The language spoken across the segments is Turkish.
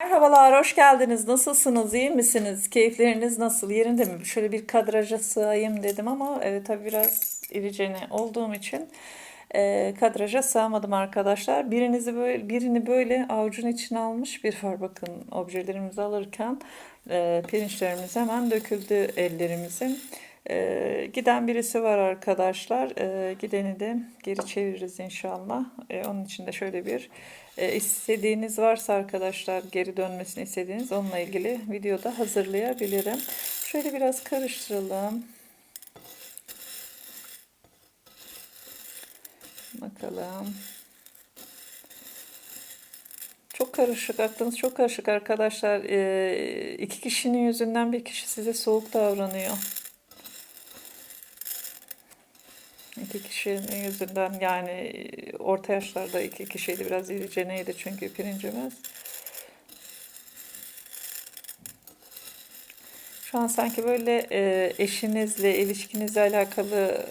Merhabalar, hoş geldiniz. Nasılsınız, iyi misiniz? Keyifleriniz nasıl, yerinde mi? Şöyle bir kadraja sığayım dedim ama e, tabii biraz iricene olduğum için e, kadraja sığamadım arkadaşlar. Birinizi böyle, birini böyle avucun içine almış bir var. Bakın objelerimizi alırken e, pirinçlerimiz hemen döküldü ellerimizin. E, giden birisi var arkadaşlar. E, gideni de geri çeviririz inşallah. E, onun için de şöyle bir e, istediğiniz varsa arkadaşlar geri dönmesini istediğiniz onunla ilgili videoda hazırlayabilirim. Şöyle biraz karıştıralım. Bakalım. Çok karışık, aklınız çok karışık arkadaşlar. E, iki kişinin yüzünden bir kişi size soğuk davranıyor. İki kişinin yüzünden yani orta yaşlarda iki kişiydi biraz irice neydi çünkü pirincimiz. Şu an sanki böyle e, eşinizle ilişkinizle alakalı e,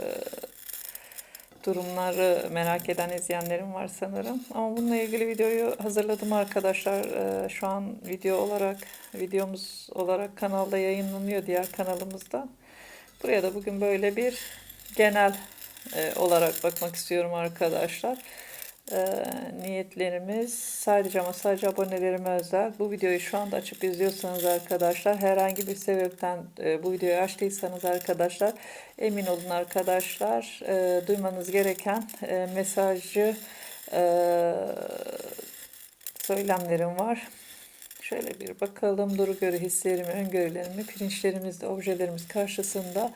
durumları merak eden izleyenlerim var sanırım. Ama bununla ilgili videoyu hazırladım arkadaşlar. E, şu an video olarak videomuz olarak kanalda yayınlanıyor diğer kanalımızda. Buraya da bugün böyle bir genel e, olarak bakmak istiyorum arkadaşlar. E, niyetlerimiz sadece ama sadece abonelerime özel. Bu videoyu şu anda açıp izliyorsanız arkadaşlar herhangi bir sebepten e, bu videoyu açtıysanız arkadaşlar emin olun arkadaşlar duymanız gereken e, mesajı söylemlerim var. Şöyle bir bakalım duru göre hislerimi, öngörülerimi, pirinçlerimizde, objelerimiz karşısında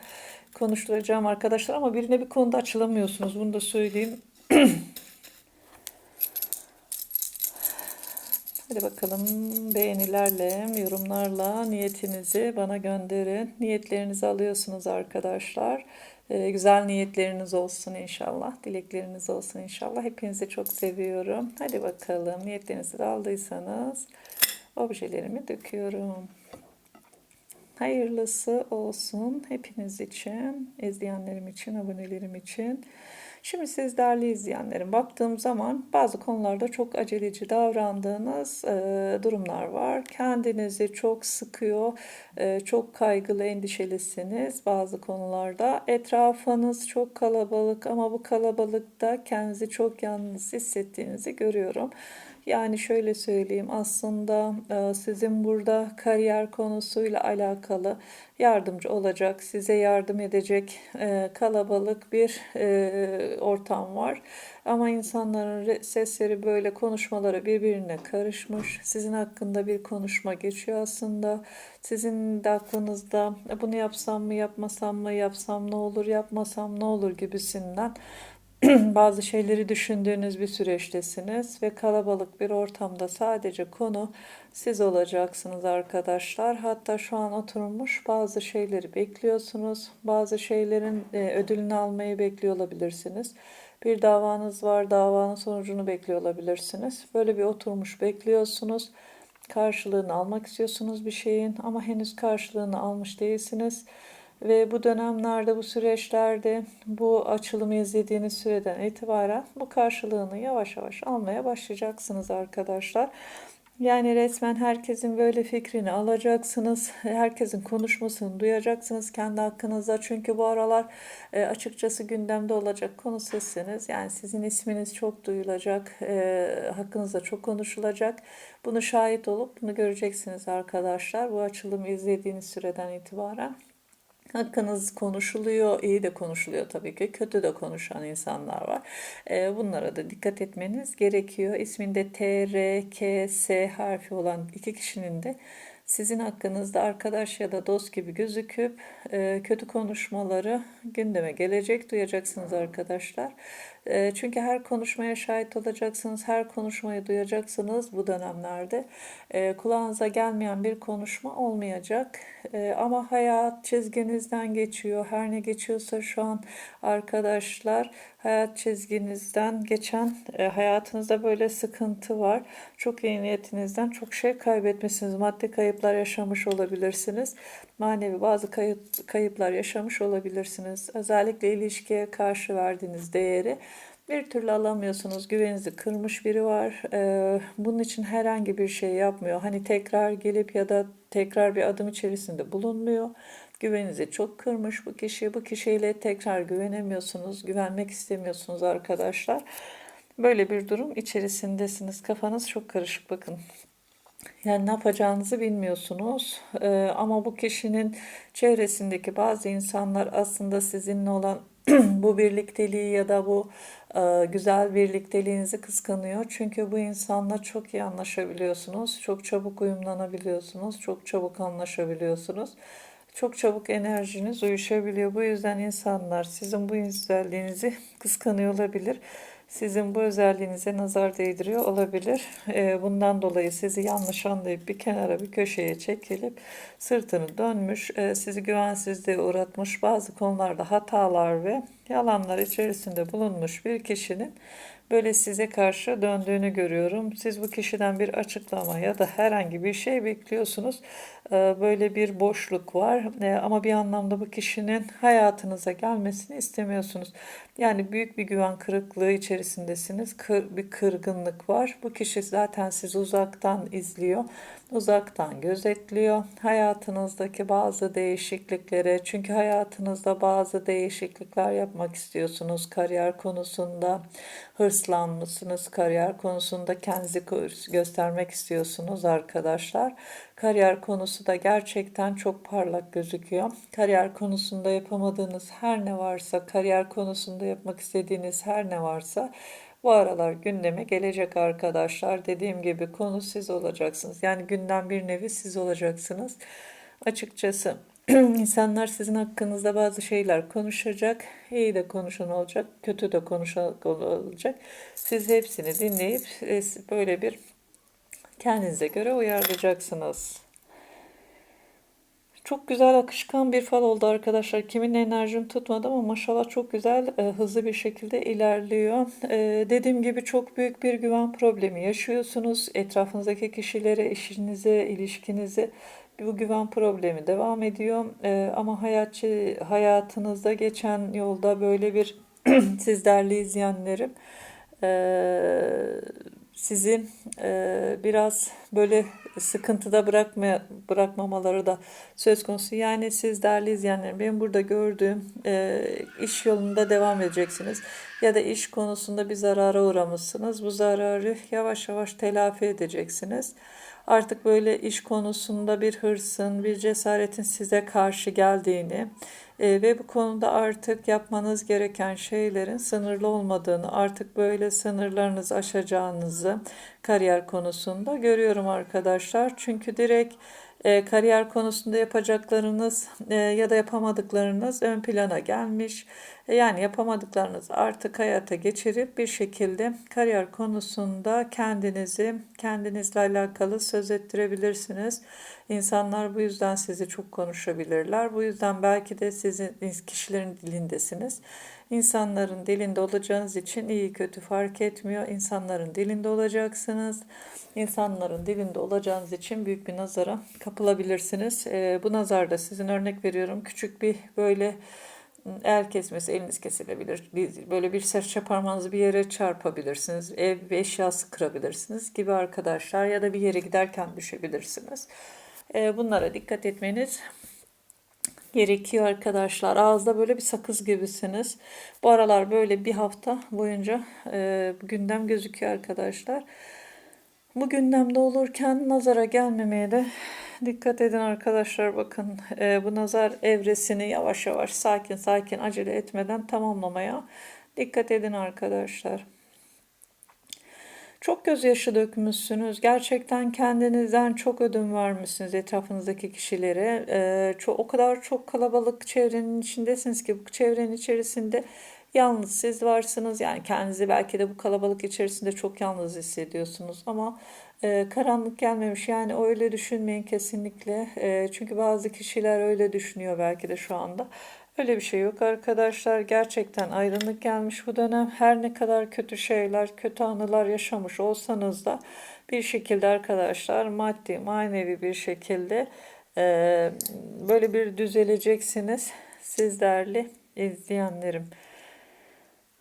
konuşturacağım arkadaşlar ama birine bir konuda açılamıyorsunuz. Bunu da söyleyeyim. Hadi bakalım beğenilerle, yorumlarla niyetinizi bana gönderin. Niyetlerinizi alıyorsunuz arkadaşlar. Ee, güzel niyetleriniz olsun inşallah. Dilekleriniz olsun inşallah. Hepinizi çok seviyorum. Hadi bakalım niyetlerinizi de aldıysanız objelerimi döküyorum. Hayırlısı olsun hepiniz için, izleyenlerim için, abonelerim için. Şimdi siz değerli izleyenlerim baktığım zaman bazı konularda çok aceleci davrandığınız e, durumlar var. Kendinizi çok sıkıyor, e, çok kaygılı, endişelisiniz bazı konularda. Etrafınız çok kalabalık ama bu kalabalıkta kendinizi çok yalnız hissettiğinizi görüyorum. Yani şöyle söyleyeyim aslında e, sizin burada kariyer konusuyla alakalı yardımcı olacak, size yardım edecek e, kalabalık bir e, ortam var. Ama insanların sesleri böyle konuşmaları birbirine karışmış. Sizin hakkında bir konuşma geçiyor aslında. Sizin de aklınızda bunu yapsam mı, yapmasam mı, yapsam ne olur, yapmasam ne olur gibisinden bazı şeyleri düşündüğünüz bir süreçtesiniz ve kalabalık bir ortamda sadece konu siz olacaksınız arkadaşlar. Hatta şu an oturmuş bazı şeyleri bekliyorsunuz. Bazı şeylerin e, ödülünü almayı bekliyor olabilirsiniz. Bir davanız var, davanın sonucunu bekliyor olabilirsiniz. Böyle bir oturmuş bekliyorsunuz. Karşılığını almak istiyorsunuz bir şeyin ama henüz karşılığını almış değilsiniz. Ve bu dönemlerde, bu süreçlerde, bu açılımı izlediğiniz süreden itibaren bu karşılığını yavaş yavaş almaya başlayacaksınız arkadaşlar. Yani resmen herkesin böyle fikrini alacaksınız. Herkesin konuşmasını duyacaksınız kendi hakkınızda. Çünkü bu aralar e, açıkçası gündemde olacak konu sizsiniz. Yani sizin isminiz çok duyulacak. E, hakkınızda çok konuşulacak. Bunu şahit olup bunu göreceksiniz arkadaşlar. Bu açılımı izlediğiniz süreden itibaren. Hakkınız konuşuluyor, iyi de konuşuluyor tabii ki, kötü de konuşan insanlar var. Ee, bunlara da dikkat etmeniz gerekiyor. İsminde T, R, K, S harfi olan iki kişinin de sizin hakkınızda arkadaş ya da dost gibi gözüküp e, kötü konuşmaları gündeme gelecek duyacaksınız arkadaşlar. E, çünkü her konuşmaya şahit olacaksınız, her konuşmayı duyacaksınız bu dönemlerde. E, kulağınıza gelmeyen bir konuşma olmayacak. E, ama hayat çizginizden geçiyor. Her ne geçiyorsa şu an arkadaşlar hayat çizginizden geçen e, hayatınızda böyle sıkıntı var. Çok iyi niyetinizden çok şey kaybetmişsiniz. Maddi kayıplar yaşamış olabilirsiniz. Manevi bazı kayıp, kayıplar yaşamış olabilirsiniz. Özellikle ilişkiye karşı verdiğiniz değeri Bir türlü alamıyorsunuz. Güveninizi kırmış biri var. Ee, bunun için herhangi bir şey yapmıyor. Hani tekrar gelip ya da tekrar bir adım içerisinde bulunmuyor. Güveninizi çok kırmış bu kişi. Bu kişiyle tekrar güvenemiyorsunuz. Güvenmek istemiyorsunuz arkadaşlar. Böyle bir durum içerisindesiniz. Kafanız çok karışık bakın. Yani ne yapacağınızı bilmiyorsunuz. Ee, ama bu kişinin çevresindeki bazı insanlar aslında sizinle olan bu birlikteliği ya da bu e, güzel birlikteliğinizi kıskanıyor. Çünkü bu insanla çok iyi anlaşabiliyorsunuz. Çok çabuk uyumlanabiliyorsunuz. Çok çabuk anlaşabiliyorsunuz. Çok çabuk enerjiniz uyuşabiliyor. Bu yüzden insanlar sizin bu güzelliğinizi kıskanıyor olabilir sizin bu özelliğinize nazar değdiriyor olabilir. Ee, bundan dolayı sizi yanlış anlayıp bir kenara bir köşeye çekilip sırtını dönmüş, e, sizi güvensizliğe uğratmış bazı konularda hatalar ve yalanlar içerisinde bulunmuş bir kişinin böyle size karşı döndüğünü görüyorum. Siz bu kişiden bir açıklama ya da herhangi bir şey bekliyorsunuz. Ee, böyle bir boşluk var ee, ama bir anlamda bu kişinin hayatınıza gelmesini istemiyorsunuz. Yani büyük bir güven kırıklığı içerisindesiniz. Bir kırgınlık var. Bu kişi zaten sizi uzaktan izliyor uzaktan gözetliyor. Hayatınızdaki bazı değişikliklere çünkü hayatınızda bazı değişiklikler yapmak istiyorsunuz. Kariyer konusunda hırslanmışsınız. Kariyer konusunda kendinizi göstermek istiyorsunuz arkadaşlar. Kariyer konusu da gerçekten çok parlak gözüküyor. Kariyer konusunda yapamadığınız her ne varsa, kariyer konusunda yapmak istediğiniz her ne varsa bu aralar gündeme gelecek arkadaşlar. Dediğim gibi konu siz olacaksınız. Yani gündem bir nevi siz olacaksınız. Açıkçası insanlar sizin hakkınızda bazı şeyler konuşacak. İyi de konuşan olacak, kötü de konuşan olacak. Siz hepsini dinleyip e, böyle bir kendinize göre uyarlayacaksınız. Çok güzel akışkan bir fal oldu arkadaşlar. Kimin enerjim tutmadı ama maşallah çok güzel e, hızlı bir şekilde ilerliyor. E, dediğim gibi çok büyük bir güven problemi yaşıyorsunuz. Etrafınızdaki kişilere, eşinize, ilişkinize bu güven problemi devam ediyor. E, ama hayatçı, hayatınızda geçen yolda böyle bir siz değerli izleyenlerim e, sizi e, biraz böyle sıkıntıda bırakma, bırakmamaları da söz konusu. Yani siz değerli izleyenlerim benim burada gördüğüm e, iş yolunda devam edeceksiniz. Ya da iş konusunda bir zarara uğramışsınız. Bu zararı yavaş yavaş telafi edeceksiniz. Artık böyle iş konusunda bir hırsın, bir cesaretin size karşı geldiğini, e, ve bu konuda artık yapmanız gereken şeylerin sınırlı olmadığını, artık böyle sınırlarınızı aşacağınızı kariyer konusunda görüyorum arkadaşlar. Çünkü direkt e, kariyer konusunda yapacaklarınız e, ya da yapamadıklarınız ön plana gelmiş. E, yani yapamadıklarınız artık hayata geçirip bir şekilde kariyer konusunda kendinizi kendinizle alakalı söz ettirebilirsiniz. İnsanlar bu yüzden sizi çok konuşabilirler. Bu yüzden belki de sizin kişilerin dilindesiniz. İnsanların dilinde olacağınız için iyi kötü fark etmiyor. İnsanların dilinde olacaksınız. İnsanların dilinde olacağınız için büyük bir nazara kapılabilirsiniz. E, bu nazarda sizin örnek veriyorum küçük bir böyle el kesmesi eliniz kesilebilir. Böyle bir serçe parmağınızı bir yere çarpabilirsiniz. Ev ve eşyası kırabilirsiniz gibi arkadaşlar ya da bir yere giderken düşebilirsiniz. E, bunlara dikkat etmeniz gerekiyor arkadaşlar. Ağızda böyle bir sakız gibisiniz. Bu aralar böyle bir hafta boyunca e, gündem gözüküyor arkadaşlar. Bu gündemde olurken nazara gelmemeye de dikkat edin arkadaşlar. Bakın e, bu nazar evresini yavaş yavaş sakin sakin acele etmeden tamamlamaya dikkat edin arkadaşlar. Çok gözyaşı dökmüşsünüz. Gerçekten kendinizden çok ödün vermişsiniz etrafınızdaki kişilere. Ee, çok, o kadar çok kalabalık çevrenin içindesiniz ki bu çevrenin içerisinde yalnız siz varsınız. Yani kendinizi belki de bu kalabalık içerisinde çok yalnız hissediyorsunuz ama e, karanlık gelmemiş. Yani öyle düşünmeyin kesinlikle. E, çünkü bazı kişiler öyle düşünüyor belki de şu anda. Öyle bir şey yok arkadaşlar. Gerçekten ayrılık gelmiş bu dönem. Her ne kadar kötü şeyler, kötü anılar yaşamış olsanız da bir şekilde arkadaşlar maddi, manevi bir şekilde e, böyle bir düzeleceksiniz. Siz değerli izleyenlerim.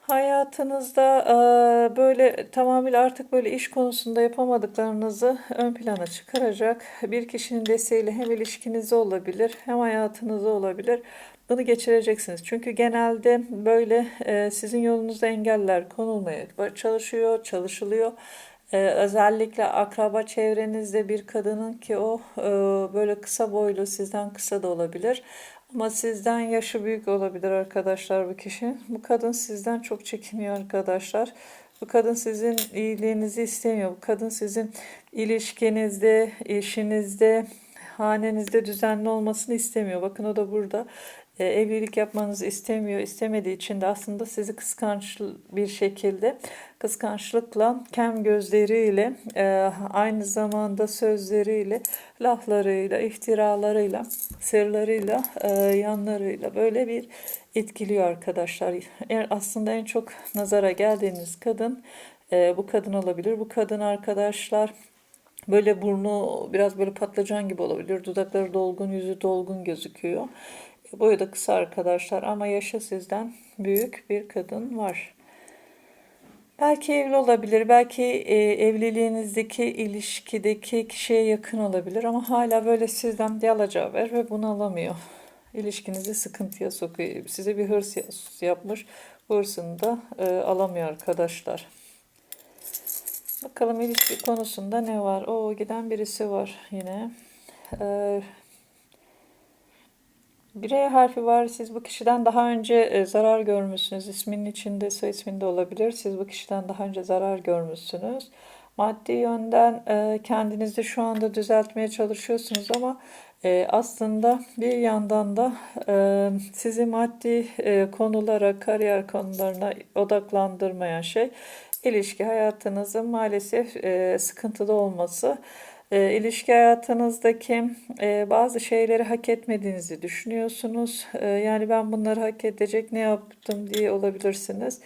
Hayatınızda eee, böyle tamamıyla artık böyle iş konusunda yapamadıklarınızı ön plana çıkaracak bir kişinin desteğiyle hem ilişkinizde olabilir hem hayatınızda olabilir. Bunu geçireceksiniz. Çünkü genelde böyle eee, sizin yolunuzda engeller konulmaya çalışıyor, çalışılıyor. Eee, özellikle akraba çevrenizde bir kadının ki o eee, böyle kısa boylu, sizden kısa da olabilir. Ama sizden yaşı büyük olabilir arkadaşlar bu kişi. Bu kadın sizden çok çekiniyor arkadaşlar. Bu kadın sizin iyiliğinizi istemiyor. Bu kadın sizin ilişkinizde, işinizde, hanenizde düzenli olmasını istemiyor. Bakın o da burada. E, evlilik yapmanızı istemiyor. İstemediği için de aslında sizi kıskanç bir şekilde kıskançlıkla, kem gözleriyle, e, aynı zamanda sözleriyle, laflarıyla, iftiralarıyla, sırlarıyla, e, yanlarıyla böyle bir etkiliyor arkadaşlar. E, aslında en çok nazara geldiğiniz kadın e, bu kadın olabilir. Bu kadın arkadaşlar böyle burnu biraz böyle patlıcan gibi olabilir. Dudakları dolgun, yüzü dolgun gözüküyor. Boyu da kısa arkadaşlar ama yaşı sizden büyük bir kadın var. Belki evli olabilir, belki e, evliliğinizdeki ilişkideki kişiye yakın olabilir ama hala böyle sizden bir ver ve bunu alamıyor. İlişkinizi sıkıntıya sokuyor. Size bir hırs yapmış, bu hırsını da e, alamıyor arkadaşlar. Bakalım ilişki konusunda ne var? O giden birisi var yine. Ee, Birey harfi var. Siz bu kişiden daha önce e, zarar görmüşsünüz. İsminin içinde soy isminde olabilir. Siz bu kişiden daha önce zarar görmüşsünüz. Maddi yönden e, kendinizi şu anda düzeltmeye çalışıyorsunuz ama e, aslında bir yandan da sizi maddi konulara, kariyer konularına odaklandırmayan şey ilişki hayatınızın maalesef sıkıntıda olması e, ilişki hayatınızdaki e, bazı şeyleri hak etmediğinizi düşünüyorsunuz. E, yani ben bunları hak edecek ne yaptım diye olabilirsiniz.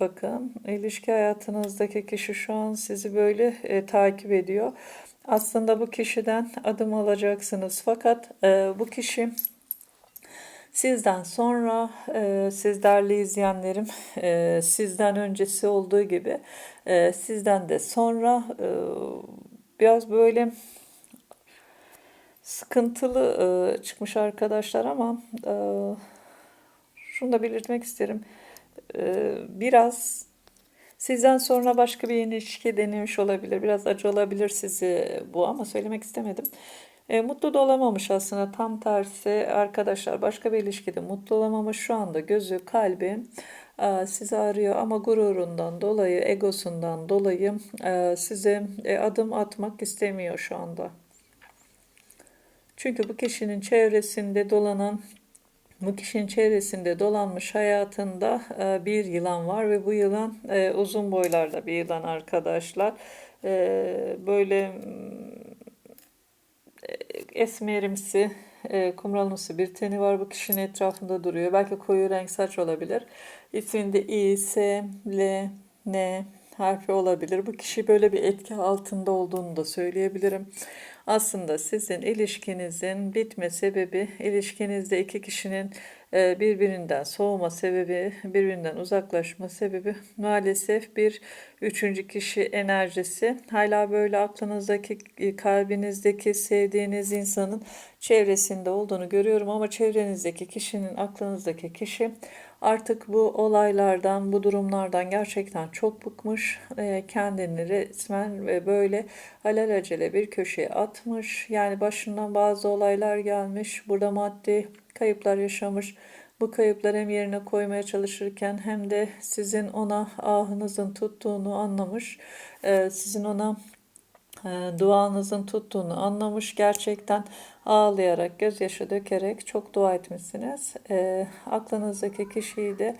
Bakın ilişki hayatınızdaki kişi şu an sizi böyle e, takip ediyor. Aslında bu kişiden adım alacaksınız. Fakat e, bu kişi Sizden sonra e, siz değerli izleyenlerim e, sizden öncesi olduğu gibi e, sizden de sonra e, Biraz böyle sıkıntılı e, çıkmış arkadaşlar ama e, şunu da belirtmek isterim. E, biraz sizden sonra başka bir ilişki denemiş olabilir. Biraz acı olabilir sizi bu ama söylemek istemedim. E, mutlu da olamamış aslında tam tersi arkadaşlar başka bir ilişkide mutlu olamamış şu anda gözü kalbi sizi arıyor ama gururundan dolayı egosundan dolayı e, size e, adım atmak istemiyor şu anda. Çünkü bu kişinin çevresinde dolanan bu kişinin çevresinde dolanmış hayatında e, bir yılan var ve bu yılan uzun boylarda bir yılan arkadaşlar. Böyle esmerimsi, e, kumralımsı bir teni var. Bu kişinin etrafında duruyor. Belki koyu renk saç olabilir. İsminde İ, S, L, N harfi olabilir. Bu kişi böyle bir etki altında olduğunu da söyleyebilirim. Aslında sizin ilişkinizin bitme sebebi, ilişkinizde iki kişinin e, birbirinden soğuma sebebi, birbirinden uzaklaşma sebebi maalesef bir üçüncü kişi enerjisi. Hala böyle aklınızdaki, e, kalbinizdeki sevdiğiniz insanın çevresinde olduğunu görüyorum ama çevrenizdeki kişinin, aklınızdaki kişi artık bu olaylardan, bu durumlardan gerçekten çok bıkmış. E, kendini resmen ve böyle alelacele bir köşeye atmış. Yani başından bazı olaylar gelmiş. Burada maddi kayıplar yaşamış. Bu kayıpları hem yerine koymaya çalışırken hem de sizin ona ahınızın tuttuğunu anlamış. Ee, sizin ona e, duanızın tuttuğunu anlamış. Gerçekten ağlayarak, gözyaşı dökerek çok dua etmişsiniz. E, aklınızdaki kişiyi de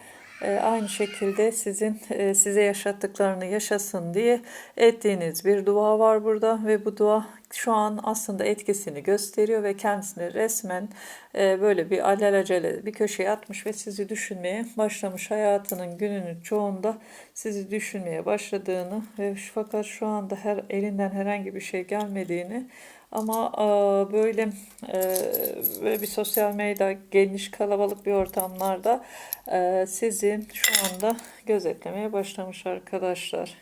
aynı şekilde sizin e, size yaşattıklarını yaşasın diye ettiğiniz bir dua var burada ve bu dua şu an aslında etkisini gösteriyor ve kendisini resmen e, böyle bir alelacele bir köşeye atmış ve sizi düşünmeye başlamış. Hayatının gününün çoğunda sizi düşünmeye başladığını ve fakat şu anda her elinden herhangi bir şey gelmediğini Ama e, böyle böyle bir sosyal medya geniş kalabalık bir ortamlarda e, sizin şu anda gözetlemeye başlamış arkadaşlar.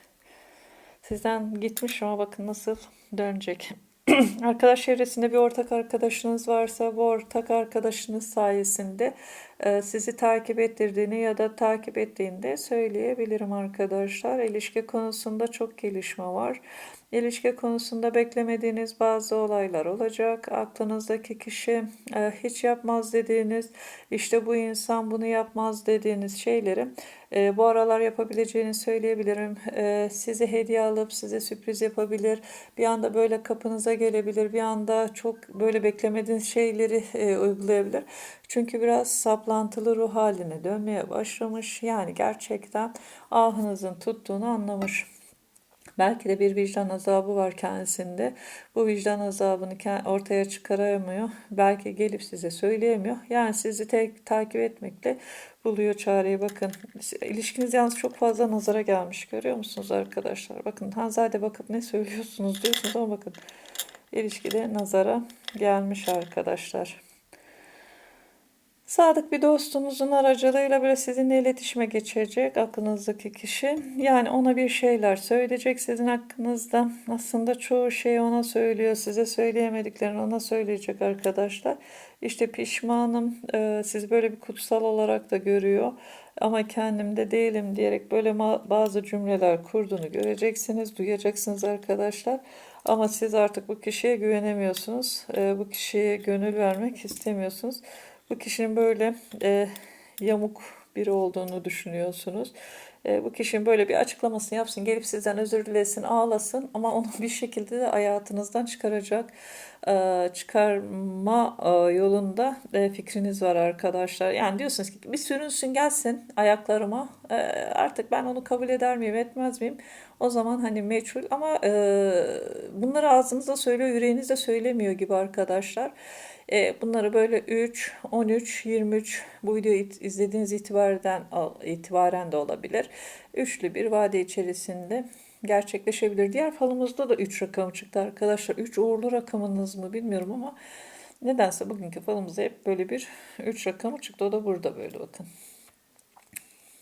Sizden gitmiş ama bakın nasıl dönecek. Arkadaş çevresinde bir ortak arkadaşınız varsa bu ortak arkadaşınız sayesinde e, sizi takip ettirdiğini ya da takip ettiğini de söyleyebilirim arkadaşlar. İlişki konusunda çok gelişme var. İlişki konusunda beklemediğiniz bazı olaylar olacak. Aklınızdaki kişi e, hiç yapmaz dediğiniz, işte bu insan bunu yapmaz dediğiniz şeyleri e, bu aralar yapabileceğini söyleyebilirim. E, size hediye alıp size sürpriz yapabilir. Bir anda böyle kapınıza gelebilir. Bir anda çok böyle beklemediğiniz şeyleri e, uygulayabilir. Çünkü biraz saplantılı ruh haline dönmeye başlamış. Yani gerçekten ahınızın tuttuğunu anlamış. Belki de bir vicdan azabı var kendisinde. Bu vicdan azabını ortaya çıkaramıyor. Belki gelip size söyleyemiyor. Yani sizi tek takip etmekle buluyor çareyi. Bakın ilişkiniz yalnız çok fazla nazara gelmiş. Görüyor musunuz arkadaşlar? Bakın Hanzade bakıp ne söylüyorsunuz diyorsunuz ama bakın ilişkide nazara gelmiş arkadaşlar. Sadık bir dostunuzun aracılığıyla böyle sizinle iletişime geçecek aklınızdaki kişi. Yani ona bir şeyler söyleyecek sizin hakkınızda. Aslında çoğu şeyi ona söylüyor. Size söyleyemediklerini ona söyleyecek arkadaşlar. İşte pişmanım. E, siz böyle bir kutsal olarak da görüyor. Ama kendimde değilim diyerek böyle bazı cümleler kurduğunu göreceksiniz, duyacaksınız arkadaşlar. Ama siz artık bu kişiye güvenemiyorsunuz. E, bu kişiye gönül vermek istemiyorsunuz. Bu kişinin böyle e, yamuk biri olduğunu düşünüyorsunuz. E, bu kişinin böyle bir açıklamasını yapsın, gelip sizden özür dilesin, ağlasın ama onu bir şekilde de hayatınızdan çıkaracak, e, çıkarma e, yolunda e, fikriniz var arkadaşlar. Yani diyorsunuz ki bir sürünsün gelsin ayaklarıma, e, artık ben onu kabul eder miyim, etmez miyim? O zaman hani meçhul ama e, bunları ağzınızda söylüyor, yüreğinizde söylemiyor gibi arkadaşlar. E, bunları böyle 3, 13, 23 bu videoyu izlediğiniz itibaren, itibaren de olabilir. Üçlü bir vade içerisinde gerçekleşebilir. Diğer falımızda da 3 rakam çıktı arkadaşlar. 3 uğurlu rakamınız mı bilmiyorum ama nedense bugünkü falımızda hep böyle bir 3 rakamı çıktı. O da burada böyle bakın.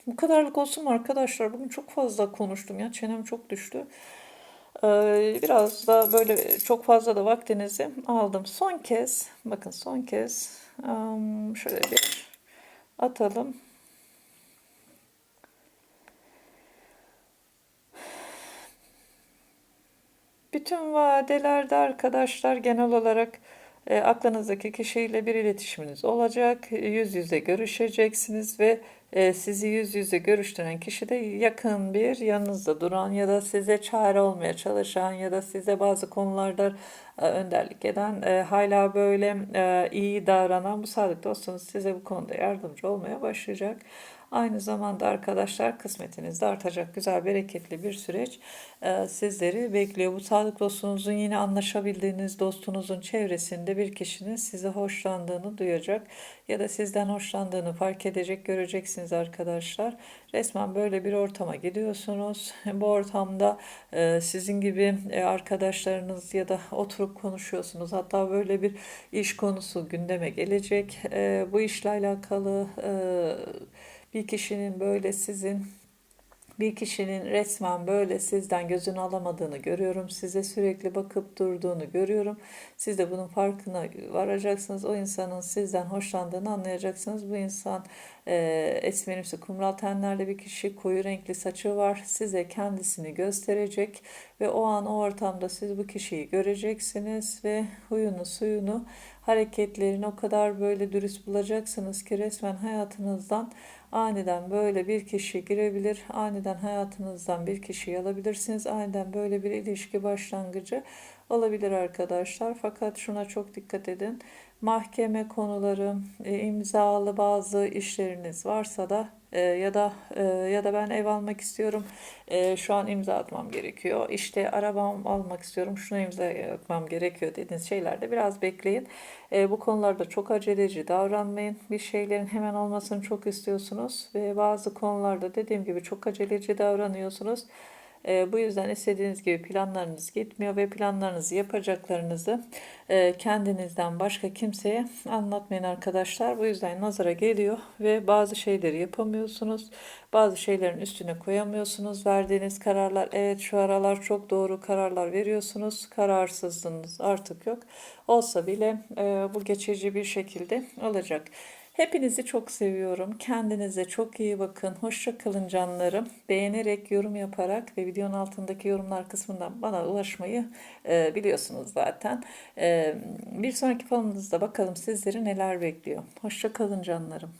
Bu kadarlık olsun mu arkadaşlar? Bugün çok fazla konuştum ya. Çenem çok düştü. Ee, biraz da böyle çok fazla da vaktinizi aldım. Son kez, bakın son kez şöyle bir atalım. Bütün vadelerde arkadaşlar genel olarak e, aklınızdaki kişiyle bir iletişiminiz olacak. Yüz yüze görüşeceksiniz ve e, sizi yüz yüze görüştüren kişi de yakın bir yanınızda duran ya da size çare olmaya çalışan ya da size bazı konularda e, önderlik eden e, hala böyle e, iyi davranan bu sadık dostunuz size bu konuda yardımcı olmaya başlayacak. Aynı zamanda arkadaşlar kısmetiniz de artacak güzel bereketli bir süreç e, sizleri bekliyor. Bu sağlık dostunuzun yine anlaşabildiğiniz dostunuzun çevresinde bir kişinin size hoşlandığını duyacak ya da sizden hoşlandığını fark edecek göreceksiniz arkadaşlar. Resmen böyle bir ortama gidiyorsunuz. Bu ortamda e, sizin gibi e, arkadaşlarınız ya da oturup konuşuyorsunuz. Hatta böyle bir iş konusu gündeme gelecek. E, bu işle alakalı e, bir kişinin böyle sizin bir kişinin resmen böyle sizden gözünü alamadığını görüyorum. Size sürekli bakıp durduğunu görüyorum. Siz de bunun farkına varacaksınız. O insanın sizden hoşlandığını anlayacaksınız. Bu insan e, esmerimsi kumral tenlerle bir kişi, koyu renkli saçı var. Size kendisini gösterecek ve o an o ortamda siz bu kişiyi göreceksiniz ve huyunu suyunu hareketlerini o kadar böyle dürüst bulacaksınız ki resmen hayatınızdan Aniden böyle bir kişi girebilir, aniden hayatınızdan bir kişi alabilirsiniz, aniden böyle bir ilişki başlangıcı olabilir arkadaşlar. Fakat şuna çok dikkat edin. Mahkeme konuları, e, imzalı bazı işleriniz varsa da e, ya da e, ya da ben ev almak istiyorum. E, şu an imza atmam gerekiyor. İşte arabam almak istiyorum. Şuna imza atmam gerekiyor dediğiniz şeylerde biraz bekleyin. E, bu konularda çok aceleci davranmayın. Bir şeylerin hemen olmasını çok istiyorsunuz ve bazı konularda dediğim gibi çok aceleci davranıyorsunuz. E, bu yüzden istediğiniz gibi planlarınız gitmiyor ve planlarınızı yapacaklarınızı e, kendinizden başka kimseye anlatmayın arkadaşlar. Bu yüzden nazara geliyor ve bazı şeyleri yapamıyorsunuz. Bazı şeylerin üstüne koyamıyorsunuz. Verdiğiniz kararlar evet şu aralar çok doğru kararlar veriyorsunuz. Kararsızlığınız artık yok. Olsa bile e, bu geçici bir şekilde olacak. Hepinizi çok seviyorum. Kendinize çok iyi bakın. Hoşça kalın canlarım. Beğenerek, yorum yaparak ve videonun altındaki yorumlar kısmından bana ulaşmayı e, biliyorsunuz zaten. E, bir sonraki falınızda bakalım sizleri neler bekliyor. Hoşça kalın canlarım.